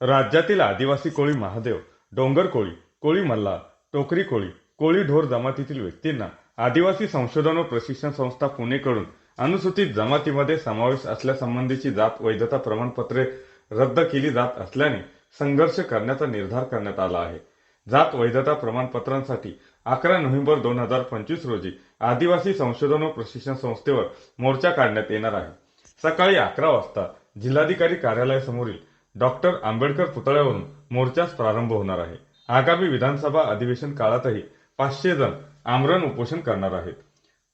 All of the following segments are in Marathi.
राज्यातील आदिवासी कोळी महादेव डोंगर कोळी कोळी मल्ला टोकरी कोळी कोळी ढोर जमातीतील व्यक्तींना आदिवासी संशोधन व प्रशिक्षण संस्था पुणेकडून अनुसूचित जमातीमध्ये समावेश असल्यासंबंधीची जात वैधता प्रमाणपत्रे रद्द केली जात असल्याने संघर्ष करण्याचा निर्धार करण्यात आला आहे. जात वैधता प्रमाणपत्रांसाठी अकरा नोव्हेंबर दोन हजार पंचवीस रोजी आदिवासी संशोधन व प्रशिक्षण संस्थेवर मोर्चा काढण्यात येणार आहे. सकाळी अकरा वाजता जिल्हाधिकारी कार्यालयासमोरील डॉक्टर आंबेडकर पुतळ्यावरून मोर्चास प्रारंभ होणार आहे. आगामी विधानसभा अधिवेशन काळातही पाचशे जण आमरण उपोषण करणार आहेत.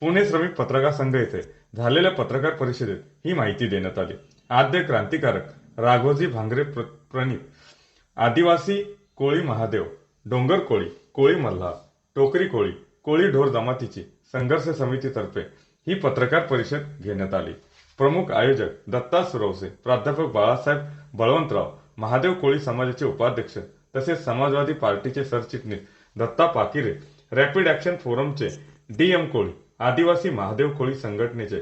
पुणे श्रमिक पत्रकार संघ येथे झालेल्या पत्रकार परिषदेत ही माहिती देण्यात आली. आद्य क्रांतिकारक राघोजी भांगरे प्र- प्रणित आदिवासी कोळी महादेव डोंगर कोळी कोळी मल्हार टोकरी कोळी कोळी ढोर जमातीची संघर्ष समितीतर्फे ही पत्रकार परिषद घेण्यात आली. प्रमुख आयोजक दत्ता सुरवसे प्राध्यापक बाळासाहेब बळवंतराव महादेव कोळी समाजाचे उपाध्यक्ष तसेच समाजवादी पार्टीचे सरचिटणीस दत्ता पाकिरे रॅपिड ऍक्शन फोरमचे डी एम कोळी आदिवासी महादेव कोळी संघटनेचे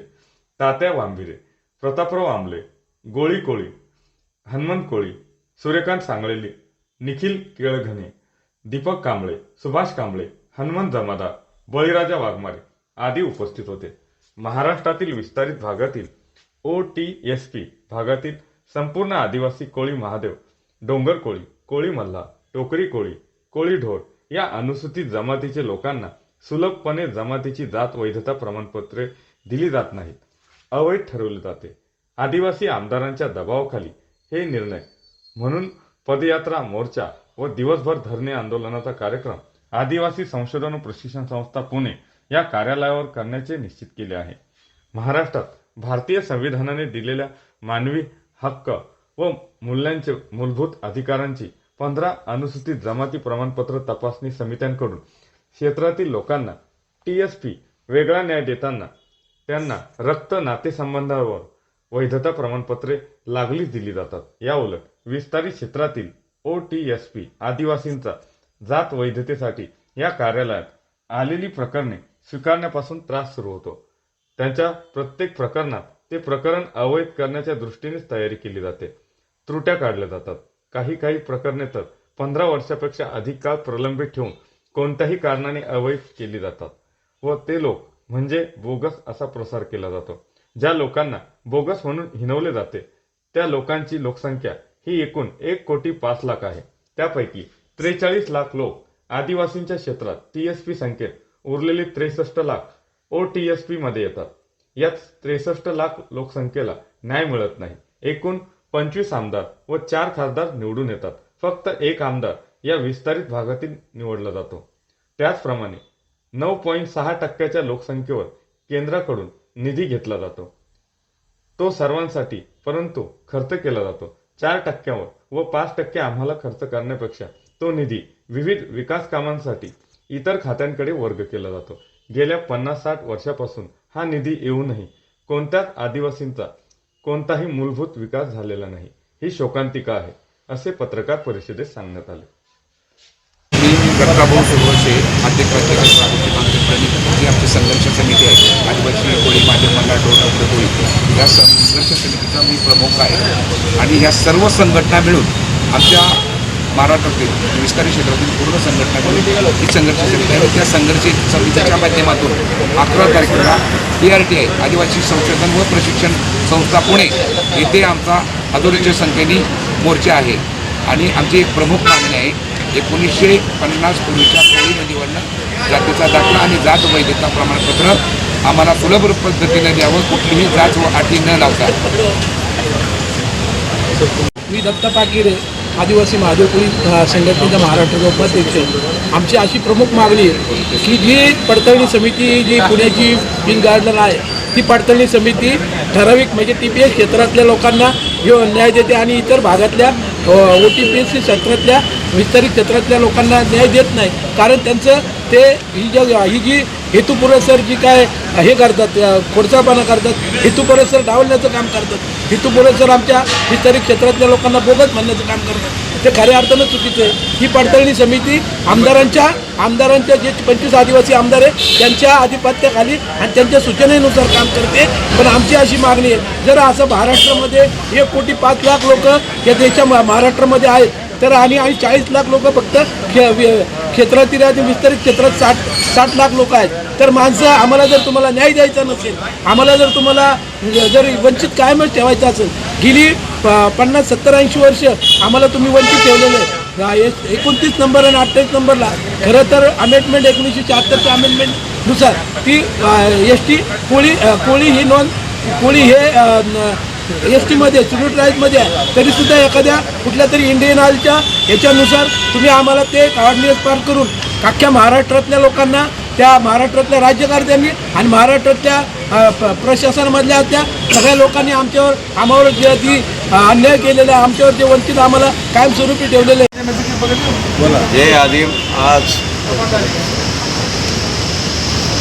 तात्या वांभिरे प्रतापराव आंबले गोळी कोळी हनुमंत कोळी सूर्यकांत सांगळेली निखिल केळघणे दीपक कांबळे सुभाष कांबळे हनुमंत जमादार बळीराजा वाघमारे आदी उपस्थित होते. महाराष्ट्रातील विस्तारित भागातील ओ टी एस पी भागातील संपूर्ण आदिवासी कोळी महादेव डोंगर कोळी कोळी मल्ला टोकरी कोळी कोळी ढोर या अनुसूचित जमातीचे लोकांना सुलभपणे जमातीची जात वैधता प्रमाणपत्रे दिली जात नाहीत. अवैध ठरवले जाते. आदिवासी आमदारांच्या दबावाखाली हे निर्णय. म्हणून पदयात्रा मोर्चा व दिवसभर धरणे आंदोलनाचा कार्यक्रम आदिवासी संशोधन व प्रशिक्षण संस्था पुणे या कार्यालयावर करण्याचे निश्चित केले आहे. महाराष्ट्रात भारतीय संविधानाने दिलेल्या मानवी हक्क व मूल्यांचे मूलभूत अधिकारांची पंधरा अनुसूचित जमाती प्रमाणपत्र तपासणी समित्यांकडून क्षेत्रातील लोकांना टी एस पी वेगळा न्याय देताना त्यांना रक्त नातेसंबंधावर वैधता प्रमाणपत्रे लागलीच दिली जातात. या उलट विस्तारित क्षेत्रातील ओ टी एस पी आदिवासींचा जात वैधतेसाठी या कार्यालयात आलेली प्रकरणे स्वीकारण्यापासून त्रास सुरू होतो. त्यांच्या प्रत्येक प्रकरणात ते प्रकरण अवैध करण्याच्या दृष्टीनेच तयारी केली जाते. त्रुट्या काढल्या जातात. काही काही प्रकरणे तर पंधरा वर्षापेक्षा अधिक काळ प्रलंबित ठेवून कोणत्याही कारणाने अवैध केली जातात. व ते लोक म्हणजे बोगस असा प्रसार केला जातो. ज्या लोकांना बोगस म्हणून हिनवले जाते त्या लोकांची लोकसंख्या ही एकूण एक कोटी पाच लाख आहे. त्यापैकी त्रेचाळीस लाख लोक आदिवासींच्या क्षेत्रात टी एस पी संख्येत उरलेले त्रेसष्ट lakh O T S P मध्ये येतात. यात त्रेसष्ट लाख लोकसंख्येला न्याय मिळत नाही. एकूण पंचवीस आमदार व चार खासदार निवडून येतात. फक्त एक आमदार या विस्तारित भागातील निवडला जातो. त्याचप्रमाणे नऊ पॉईंट सहा टक्क्याच्या लोकसंख्येवर केंद्राकडून निधी घेतला जातो. तो सर्वांसाठी परंतु खर्च केला जातो. चार टक्क्यावर व पाच टक्के आम्हाला खर्च करण्यापेक्षा तो निधी विविध विकास कामांसाठी इतर खात्यांकडे वर्ग केला जातो. गेल्या पन्नास साठ वर्षापासून हा निधी येऊनही कोणत्याच आदिवासींचा कोणताही मूलभूत विकास झालेला नाही. ही शोकांतिका आहे असे पत्रकार परिषदेत सांगण्यात आले. मी दत्ताभाऊ सुरवसे आद्य जी आमची संघर्ष समिती आहे. आदिवासी कोळी माझे मला डोळा कोळी या संघर्ष समितीचा मी प्रमुख आहे. आणि या सर्व संघटना मिळून आमच्या महाराष्ट्रातील विस्तारी क्षेत्रातील पूर्ण संघटना ही संघर्ष समिती आहे. त्या संघर्ष समितीच्या माध्यमातून अकरा तारखेला डी आर टी आय आदिवासी संशोधन व प्रशिक्षण संस्था पुणे येथे आमचा अधोरेच्या संख्येने मोर्चा आहे. आणि आमची एक प्रमुख मागणी आहे एकोणीसशे पन्नास पूर्वीच्या कोळी नदीवरनं जातीचा दाखला आणि जात वैधता प्रमाणपत्र आम्हाला सुलभ पद्धतीने द्यावं कुठलीही जात व अटी न लावता. मी दत्त पाकिरे आदिवासी महादेवपुरी संघटनेचा महाराष्ट्राचा उपाध्यक्ष आमची अशी प्रमुख मागणी आहे की जी पडताळणी समिती जी पुण्याची बिन गार्डन आहे ती पडताळणी समिती ठराविक म्हणजे टी पी एस क्षेत्रातल्या लोकांना यो न्याय देते आणि इतर भागातल्या O T P S C क्षेत्रातल्या विस्तारित क्षेत्रातल्या लोकांना न्याय देत नाही. कारण त्यांचं ते ही ज्या ही जी हेतुपुरस्सर जी काय हे करतात खोडसाळपणा करतात हेतुपुरस्सर डावलण्याचं काम करतात. हेतुपुरस्सर आमच्या विस्तारित क्षेत्रातल्या लोकांना बोलत म्हणण्याचं काम करतात ते खऱ्या अर्थानं चुकीचं आहे. ही पडताळणी समिती आमदारांच्या आमदारांच्या जे पंचवीस आदिवासी आमदार आहे त्यांच्या आधिपत्याखाली आणि त्यांच्या सूचनेनुसार काम करते. पण आमची अशी मागणी आहे जर असं महाराष्ट्रामध्ये एक कोटी पाच लाख लोक या देशा महाराष्ट्रामध्ये आहेत तर आणि आणि चाळीस लाख लोक फक्त खे क्षेत्रातील आणि विस्तरित क्षेत्रात साठ सात लाख लोक आहेत. तर माणसं आम्हाला जर तुम्हाला न्याय द्यायचा नसेल आम्हाला जर तुम्हाला जर वंचित कायमच ठेवायचं असेल गेली प- पन्नास सत्तर ऐंशी वर्ष आम्हाला तुम्ही वंचित ठेवलेलं आहे एकोणतीस नंबर आणि अठ्ठावीस नंबरला खरं तर अमेंडमेंट एकोणीसशे शहात्तरच्या अमेंडमेंटनुसार ती एस टी कोळी कोळी ही नोंद कोळी हे एस टीमध्ये सिक्युरिटी राईजमध्ये आहे तरीसुद्धा एखाद्या कुठल्या तरी इंडियन ऑइलच्या याच्यानुसार तुम्ही आम्हाला ते काढणे पार करून अख्ख्या महाराष्ट्रातल्या लोकांना त्या महाराष्ट्रातल्या राज्यकर्त्यांनी आणि महाराष्ट्रातल्या प्रशासनामधल्या त्या सगळ्या लोकांनी आमच्यावर आम्हावर जे ती अन्याय केलेला आहे आमच्यावर जे वंचित आम्हाला कायमस्वरूपी ठेवलेले आहे जय आदिम आज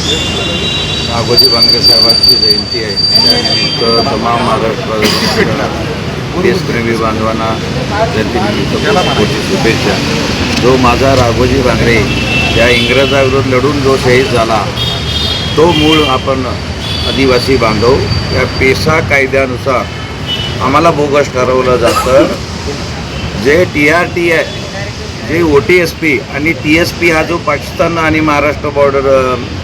नागोजी बांगरे साहेबांची जयंती आहे. त्यानिमित्त तमाम महाराष्ट्र देशप्रेमी बांधवांना जयंतीनिमित्त शुभेच्छा. जो माझा राघोजी बांगरे या इंग्रजाविरोध लढून जो शहीद झाला तो मूळ आपण आदिवासी बांधव. या पेसा कायद्यानुसार आम्हाला बोगस ठरवलं जातं. जे टी आर टी आहे जे ओ टी एस पी आणि टी एस पी हा जो पाकिस्तान आणि महाराष्ट्र बॉर्डर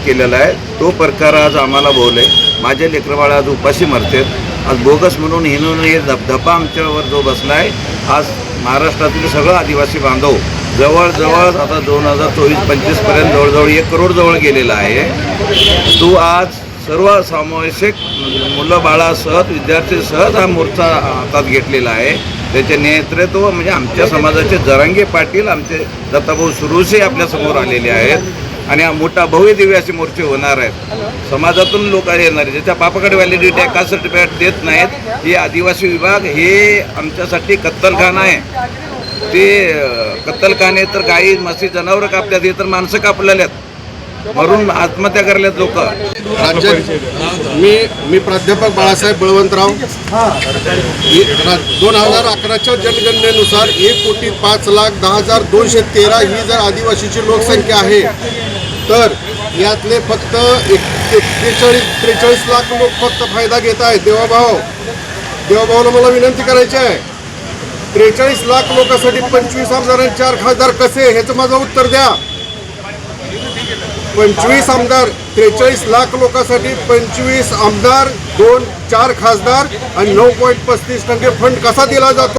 केलेला आहे तो प्रकार आज आम्हाला बोलले. माझे लेकरबाळ आज उपाशी मरतात आज बोगस म्हणून हिनून हे धबधबा आमच्यावर जो बसला आहे आज महाराष्ट्रातील सगळं आदिवासी बांधव जवळजवळ आता दोन हजार चोवीस पंचवीसपर्यंत जवळजवळ एक करोड जवळ गेलेला आहे. तो आज सर्व समावेशक मुलं बाळासह विद्यार्थीसह हा मोर्चा हातात घेतलेला आहे. त्याचे नेतृत्व म्हणजे आमच्या समाजाचे जरांगे पाटील आमचे दत्ताभाऊ सुरुसे आपल्यासमोर आलेले आहेत. आणि हा मोठा भव्य दिव्य असे मोर्चे होणार आहेत. समाजातून लोक येणार आहेत. ज्याच्या बापाकडे व्हॅलिडिटी आहे कास्ट सर्टिफिकेट देत नाहीत. हे आदिवासी विभाग हे आमच्यासाठी कत्तलखाना आहे. ते कत्तलखाने तर गाई म्हशी जनावरं कापल्यात हे तर माणसं कापलेल्यात मरून आत्महत्या करल्यात लोक. राज्यात मी मी प्राध्यापक बाळासाहेब बळवंतराव. दोन हजार अकराच्या जनगणनेनुसार एक कोटी पाच लाख दहा हजार दोनशे तेरा ही जर आदिवासीची लोकसंख्या आहे तर यातले फक्त एक त्रेचाळीस त्रेचाळीस लाख लोक फक्त फायदा घेत आहेत. देवाभाऊ देवाभाऊला मला विनंती करायची आहे. त्रेचाळीस लाख लोकांसाठी पंचवीस आमदार चार खासदार कसे ह्याचं माझं उत्तर द्या. पंचवीस आमदार त्रेचाळीस लाख लोकांसाठी पंचवीस आमदार दोन चार खासदार आणि नऊ पॉईंट पस्तीस टक्के फंड कसा दिला जातो?